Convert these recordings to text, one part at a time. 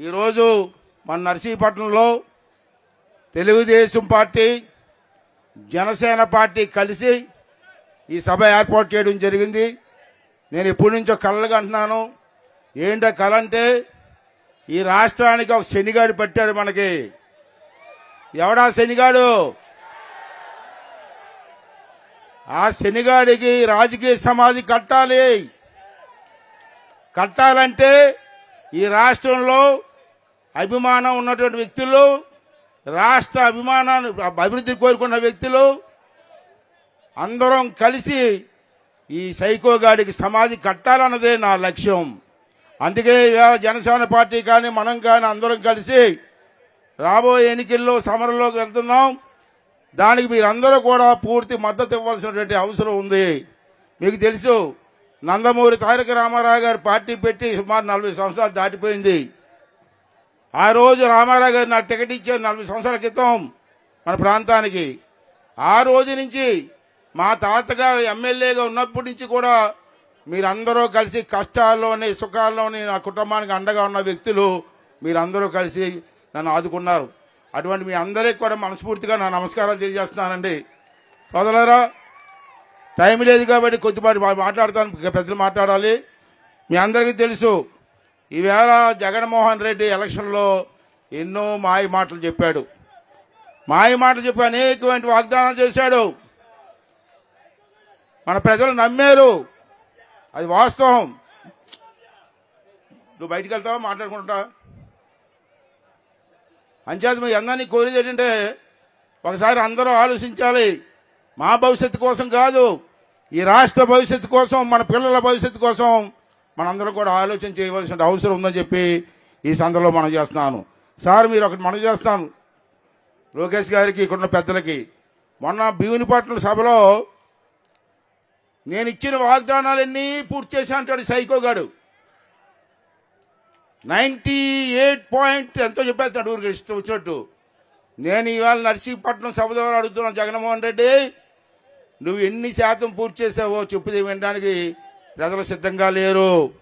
ఈరోజు మన నర్సీపట్నంలో తెలుగుదేశం పార్టీ జనసేన పార్టీ కలిసి ఈ సభ ఏర్పాటు చేయడం జరిగింది. నేను ఇప్పటి నుంచో కళ్ళగా అంటున్నాను. ఏంటో కళ అంటే ఈ రాష్ట్రానికి ఒక శనిగాడు పెట్టాడు మనకి. ఎవడా శనిగాడు? ఆ శనిగాడికి రాజకీయ సమాధి కట్టాలి. కట్టాలంటే ఈ రాష్ట్రంలో అభిమానం ఉన్నటువంటి వ్యక్తులు రాష్ట్ర అభిమానాన్ని అభివృద్ధి కోరుకున్న వ్యక్తులు అందరం కలిసి ఈ సైకోగాడికి సమాధి కట్టాలన్నదే నా లక్ష్యం. అందుకే జనసేన పార్టీ కానీ మనం కానీ అందరం కలిసి రాబోయే ఎన్నికల్లో సమరంలోకి వెళ్తున్నాం. దానికి మీరందరూ కూడా పూర్తి మద్దతు ఇవ్వాల్సినటువంటి అవసరం ఉంది. మీకు తెలుసు నందమూరి తారక రామారావు గారు పార్టీ పెట్టి సుమారు నలభై సంవత్సరాలు దాటిపోయింది. ఆ రోజు రామారావు గారు నాకు టికెట్ ఇచ్చారు నలభై సంవత్సరాల క్రితం మన ప్రాంతానికి. ఆ రోజు నుంచి మా తాతగారు ఎమ్మెల్యేగా ఉన్నప్పటి నుంచి కూడా మీరందరూ కలిసి కష్టాల్లోని సుఖాల్లోని నా కుటుంబానికి అండగా ఉన్న వ్యక్తులు మీరందరూ కలిసి నన్ను ఆదుకున్నారు. అటువంటి మీ అందరికీ కూడా మనస్ఫూర్తిగా నా నమస్కారాలు తెలియజేస్తున్నానండి. సోదరులారా టైం లేదు కాబట్టి కొద్దిపాటి మాట్లాడతాను పెద్దలు మాట్లాడాలి. మీ అందరికీ తెలుసు ఈవేళ జగన్మోహన్ రెడ్డి ఎలక్షన్లో ఎన్నో మాయ మాటలు చెప్పాడు. మాయ మాటలు చెప్పి అనేకమైన వాగ్దానాలు చేశాడు. మన ప్రజలు నమ్మారు. అది వాస్తవం. నువ్వు బయటికి వెళ్తావా? మాట్లాడుకుంటా? అంచేత మీ అందరినీ కోరేది ఏంటంటే ఒకసారి అందరూ ఆలోచించాలి. మా భవిష్యత్తు కోసం కాదు ఈ రాష్ట్ర భవిష్యత్తు కోసం మన పిల్లల భవిష్యత్తు కోసం మనందరం కూడా ఆలోచన చేయవలసిన అవసరం ఉందని చెప్పి ఈ సందర్భంలో మనం చేస్తున్నాను. సార్ మీరు ఒకటి మనం చేస్తాను లోకేష్ గారికి ఇక్కడున్న పెద్దలకి. మొన్న భీమునిపట్నం సభలో నేను ఇచ్చిన వాగ్దానాలన్నీ పూర్తి చేశా అంటాడు సైకోగాడు నైంటీ ఎయిట్ పాయింట్ ఎంతో చెప్పేస్తాడు ఊరికి ఇష్టం వచ్చినట్టు. నేను ఇవాళ నర్సీపట్నం సభ ద్వారా అడుగుతున్నాను జగన్మోహన్ రెడ్డి నువ్వు ఎన్ని శాతం పూర్తి చేసావో చెప్పుది వినడానికి ప్రజలు సిద్ధంగా లేరు.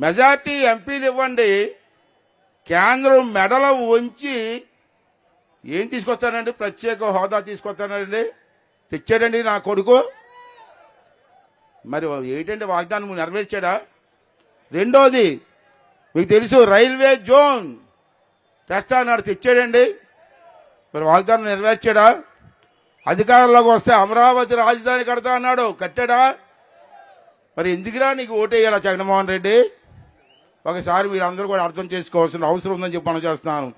మెజార్టీ ఎంపీలు ఇవ్వండి. కేంద్రం మెడల వంచి ఏం తీసుకొస్తానండి ప్రత్యేక హోదా తీసుకొస్తానండి తెచ్చాడండి నా కొడుకు. మరి ఏంటంటే వాగ్దానం నెరవేర్చాడా? రెండోది మీకు తెలుసు రైల్వే జోన్ తెస్తా అన్నాడు తెచ్చాడండి. మరి వాగ్దానం నెరవేర్చాడా? అధికారంలోకి వస్తే అమరావతి రాజధాని కడతా అన్నాడు కట్టాడా? మరి ఎందుకురా నీకు ఓటేయాలా జగన్మోహన్ రెడ్డి? ఒకసారి మీరు అందరూ కూడా అర్థం చేసుకోవాల్సిన అవసరం ఉందని చెప్పి మనం చేస్తున్నాను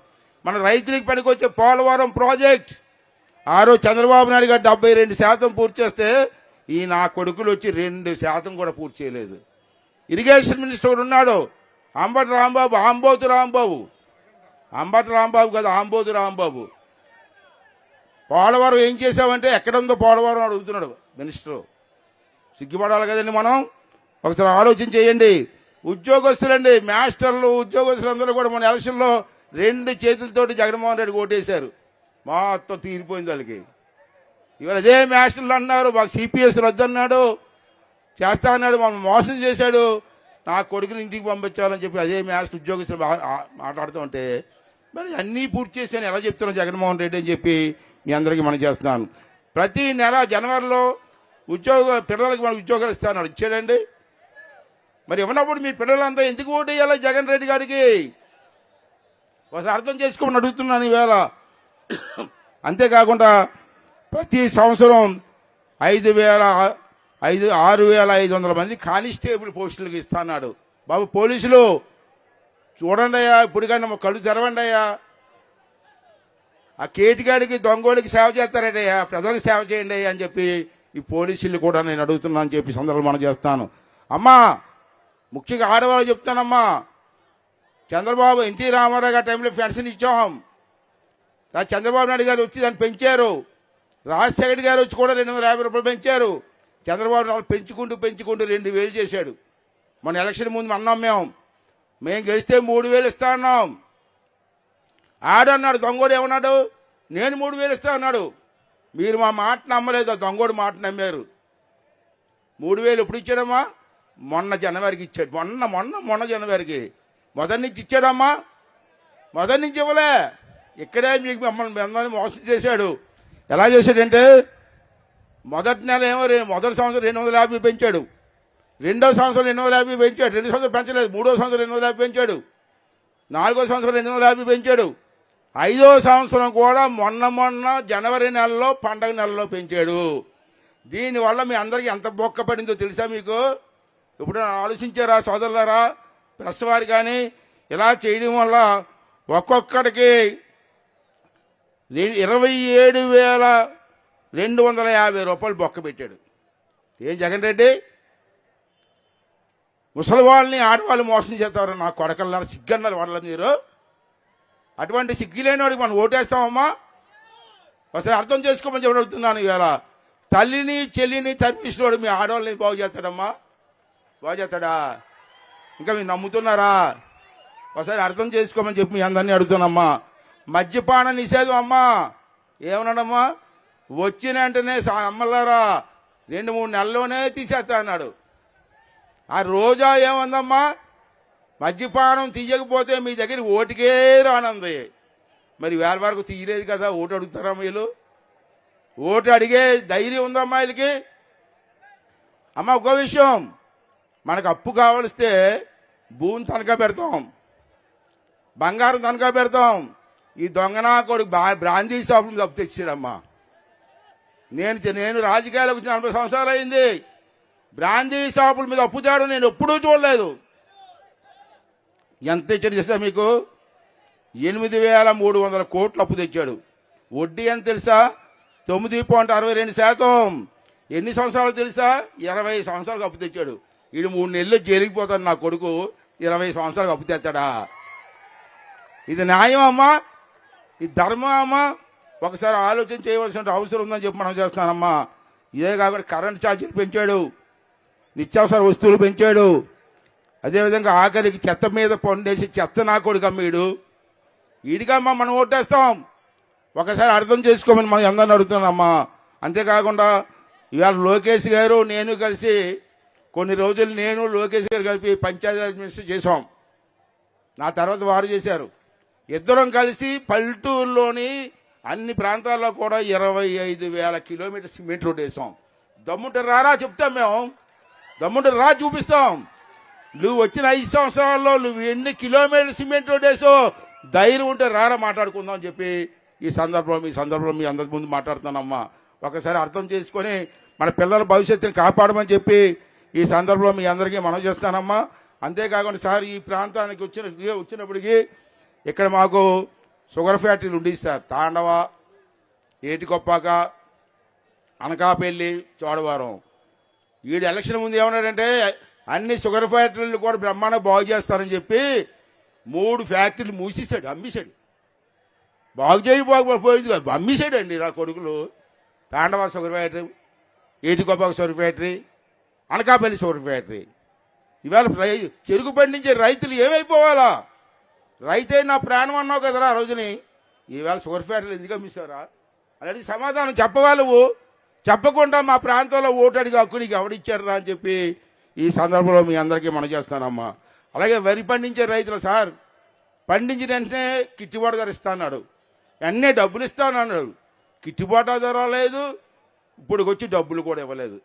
మన రైతులకు పనికొచ్చే పోలవరం ప్రాజెక్ట్. ఆ రోజు చంద్రబాబు నాయుడు గారు డెబ్బై రెండు శాతం పూర్తి చేస్తే ఈ నా కొడుకులు వచ్చి రెండు శాతం కూడా పూర్తి చేయలేదు. ఇరిగేషన్ మినిస్టర్ ఒకడు ఉన్నాడు. అంబటి రాంబాబు ఆంబోతు రాంబాబు. అంబటి రాంబాబు కదా ఆంబోతు రాంబాబు. పోలవరం ఏం చేసావంటే ఎక్కడుందో పోలవరం అడుగుతున్నాడు మినిస్టర్. సిగ్గుపడాలి కదండి మనం? ఒకసారి ఆలోచన చేయండి. ఉద్యోగస్తులండి మాస్టర్లు ఉద్యోగస్తులందరూ కూడా మన ఎలక్షన్లో రెండు చేతులతోటి జగన్మోహన్ రెడ్డి ఓటేశారు. మొత్తం తీరిపోయింది వాళ్ళకి. ఇవాళ అదే మాస్టర్లు అన్నారు మాకు సిపిఎస్ రద్దన్నాడు చేస్తా అన్నాడు మమ్మల్ని మోసం చేశాడు. నా కొడుకుని ఇంటికి పంపించాలని చెప్పి అదే మాస్టర్ ఉద్యోగస్తులు మాట్లాడుతూ ఉంటే మరి అన్నీ పూర్తి చేశాను. ఎలా చెప్తున్నాను జగన్మోహన్ రెడ్డి అని చెప్పి మీ అందరికీ మనం చేస్తున్నాను. ప్రతి నెల జనవరిలో ఉద్యోగ పిల్లలకి మనం ఉద్యోగాలు ఇస్తాను ఇచ్చాడండి. మరి ఇవ్వనప్పుడు మీ పిల్లలంతా ఎందుకు ఓటు వేయాలి జగన్ రెడ్డి గారికి? ఒకసారి అర్థం చేసుకోమని అడుగుతున్నాను ఈవేళ. అంతేకాకుండా ప్రతి సంవత్సరం ఐదు వేల ఐదు ఆరు వేల ఐదు వందల మంది కానిస్టేబుల్ పోస్టులకు ఇస్తాన్నాడు. బాబు పోలీసులు చూడండి అయ్యా కానీ మా కళ్ళు తెరవండి అయ్యా. ఆ కేటిగాడికి దొంగోడికి సేవ చేస్తారండి ప్రజలకు సేవ చేయండి అయ్యా అని చెప్పి ఈ పోలీసులు కూడా నేను అడుగుతున్నాను అని చెప్పి సందర్భం మనం చేస్తాను. అమ్మా ముఖ్యంగా ఆడవాళ్ళు చెప్తానమ్మా చంద్రబాబు ఎన్టీ రామారావు గారి టైంలో పెన్షన్ ఇచ్చాం. చంద్రబాబు నాయుడు గారు వచ్చి దాన్ని పెంచారు. రాజశేఖర్ గారు వచ్చి కూడా రెండు వందల యాభై రూపాయలు పెంచారు. చంద్రబాబు నాయుడు పెంచుకుంటూ పెంచుకుంటూ రెండు వేలు చేశాడు. మన ఎలక్షన్ ముందు అన్నాం మేము. మేము గెలిస్తే మూడు వేలు ఇస్తా అన్నాం. ఆడన్నాడు దొంగోడు ఏమన్నాడు? నేను మూడు వేలు ఇస్తా అన్నాడు. మీరు మా మాట నమ్మలేదు దొంగోడు మాట నమ్మారు. మూడు వేలు ఎప్పుడు ఇచ్చాడమ్మా? మొన్న జనవరికి ఇచ్చాడు. మొన్న మొన్న మొన్న జనవరికి. మొదటి నుంచి ఇచ్చాడమ్మా? మొదటి నుంచి ఇవ్వలే. ఇక్కడే మీకు మిమ్మల్ని మిమ్మల్ని మోసం చేశాడు. ఎలా చేశాడంటే మొదటి నెల ఏమో రే మొదటి సంవత్సరం రెండు వందల యాభై పెంచాడు. రెండో సంవత్సరం రెండు వందల యాభై పెంచాడు. రెండు సంవత్సరం పెంచలేదు. మూడో సంవత్సరం రెండు వందల యాభై పెంచాడు. నాలుగో సంవత్సరం రెండు వందల యాభై పెంచాడు. ఐదో సంవత్సరం కూడా మొన్న మొన్న జనవరి నెలలో పండగ నెలలో పెంచాడు. దీనివల్ల మీ అందరికీ ఎంత బొక్క పడిందో తెలుసా మీకు? ఇప్పుడు ఆలోచించారా సోదరులారా? ప్రెస్ వారు కానీ ఇలా చేయడం వల్ల ఒక్కొక్కడికి ఇరవై ఏడు వేల రెండు వందల యాభై రూపాయలు బొక్క పెట్టాడు. ఏం జగన్ రెడ్డి? ముసలి వాళ్ళని ఆడవాళ్ళు మోసం చేస్తారు నా కొడకల్లారా సిగ్గన్నారు వాళ్ళ మీరు అటువంటి సిగ్గులేని లేనివాడికి మనం ఓటేస్తామమ్మా? ఒకసారి అర్థం చేసుకోమని చెప్పి అడుగుతున్నాను ఇవాళ. తల్లిని చెల్లిని తరిపించినోడు మీ ఆడవాళ్ళని బాగు చేస్తాడమ్మా? బాగు చేస్తాడా? ఇంకా మీరు నమ్ముతున్నారా? ఒకసారి అర్థం చేసుకోమని చెప్పి మీ అందరినీ అడుగుతున్నామ్మా మద్యపాన నిషేధం అమ్మా. ఏమన్నాడమ్మా? వచ్చిన వెంటనే అమ్మలారా రెండు మూడు నెలల్లోనే తీసేస్తా అన్నాడు. ఆ రోజా ఏమందమ్మా? మద్యపానం తీయకపోతే మీ దగ్గర ఓటుకే రానుంది. మరి వేల వరకు తీయలేదు కదా ఓటు అడుగుతారా వీళ్ళు ఓటు అడిగే ధైర్యం ఉందమ్మా వీళ్ళకి అమ్మ ఒక విషయం. మనకు అప్పు కావలిస్తే భూమి తనఖా పెడతాం. బంగారం తనఖా పెడతాం. ఈ దొంగనా కొడుకు బా బ్రాందీ షాపులు తప్పు తెచ్చాడమ్మా నేను నేను రాజకీయాలకు వచ్చిన నలభై సంవత్సరాలు అయింది. బ్రాందీ షాపుల మీద అప్పు తేడం నేను ఎప్పుడూ చూడలేదు. ఎంత ఇచ్చాడు తెలుసా మీకు? ఎనిమిది వేల మూడు వందల కోట్లు అప్పు తెచ్చాడు. వడ్డీ ఎంత తెలుసా? తొమ్మిది పాయింట్ అరవై రెండు శాతం. ఎన్ని సంవత్సరాలు తెలుసా? ఇరవై సంవత్సరాలకు అప్పు తెచ్చాడు. వీడు మూడు నెలలు జరిగిపోతాడు నా కొడుకు. ఇరవై సంవత్సరాలకు అప్పు తెస్తాడా? ఇది న్యాయం అమ్మా? ఇది ధర్మం అమ్మా? ఒకసారి ఆలోచన చేయవలసిన అవసరం ఉందని చెప్పి మనం చేస్తున్నానమ్మా. ఇదే కాకుండా కరెంట్ ఛార్జీలు పెంచాడు. నిత్యావసర వస్తువులు పెంచాడు. అదేవిధంగా ఆఖరికి చెత్త మీద పండేసి చెత్త నా కొడుకు అమ్మీడు వీడికమ్మా మనం ఓటేస్తాం. ఒకసారి అర్థం చేసుకోమని మనం అందరిని అడుగుతున్నామ్మా అంతేకాకుండా ఇవాళ లోకేష్ గారు నేను కలిసి కొన్ని రోజులు నేను లోకేష్ గారు కలిపి పంచాయతీ మినిస్టర్ చేసాం నా తర్వాత వారు చేశారు. ఇద్దరం కలిసి పల్లెటూరులోని అన్ని ప్రాంతాల్లో కూడా ఇరవై ఐదు వేల కిలోమీటర్ సిమెంట్ రోడ్ వేసాం దమ్ముంటే రారా చెప్తాం మేము. దమ్ముంటే రా చూపిస్తాం. నువ్వు వచ్చిన ఐదు సంవత్సరాల్లో నువ్వు ఎన్ని కిలోమీటర్ సిమెంట్ రోడ్ వేసో ధైర్యం ఉంటే రారా మాట్లాడుకుందాం అని చెప్పి ఈ సందర్భంలో ఈ సందర్భంలో మీ అందరి ముందు మాట్లాడుతానమ్మా ఒకసారి అర్థం చేసుకొని మన పిల్లల భవిష్యత్తుని కాపాడమని చెప్పి ఈ సందర్భంలో మీ అందరికీ మనం చేస్తానమ్మా. అంతేకాకుండా సార్ ఈ ప్రాంతానికి వచ్చిన వచ్చినప్పటికీ ఇక్కడ మాకు షుగర్ ఫ్యాక్టరీలు ఉండేవి సార్. తాండవ ఏటికొప్పాక అనకాపల్లి చోడవరం. వీడు ఎలక్షన్ ముందు ఏమన్నాడంటే అన్ని షుగర్ ఫ్యాక్టరీలు కూడా బ్రహ్మాండం బాగు చేస్తారని చెప్పి మూడు ఫ్యాక్టరీలు మూసేశాడు అమ్మేశాడు. బాగు చేయకపోయింది కాదు అమ్మేశాడు అండి నా కొడుకులు. Tandava sugar factory Etikoppaka sugar factory Anakapalli sugar factory. ఇవాళ రై- చెరుకు పండించే రైతులు ఏమైపోవాలా? రైతే నా ప్రాణం అన్నావు కదరా ఆ రోజుని. ఈవేళ షుగర్ ఫ్యాక్టరీలు ఎందుకు అమ్మిస్తారా అలాంటి సమాధానం చెప్పగలవు చెప్పకుండా మా ప్రాంతంలో ఓటడిగా అడిగి హక్కు నీకు ఎవడిచ్చారా అని చెప్పి ఈ సందర్భంలో మీ అందరికీ మనం చేస్తానమ్మా. అలాగే వరి పండించే రైతులు సార్ పండించిన వెంటనే కిట్టుబాటు ధర ఇస్తా అన్నాడు అన్నీ డబ్బులు ఇస్తానన్నాడు. కిట్టుబాటు ధర లేదు ఇప్పుడుకొచ్చి డబ్బులు కూడా ఇవ్వలేదు.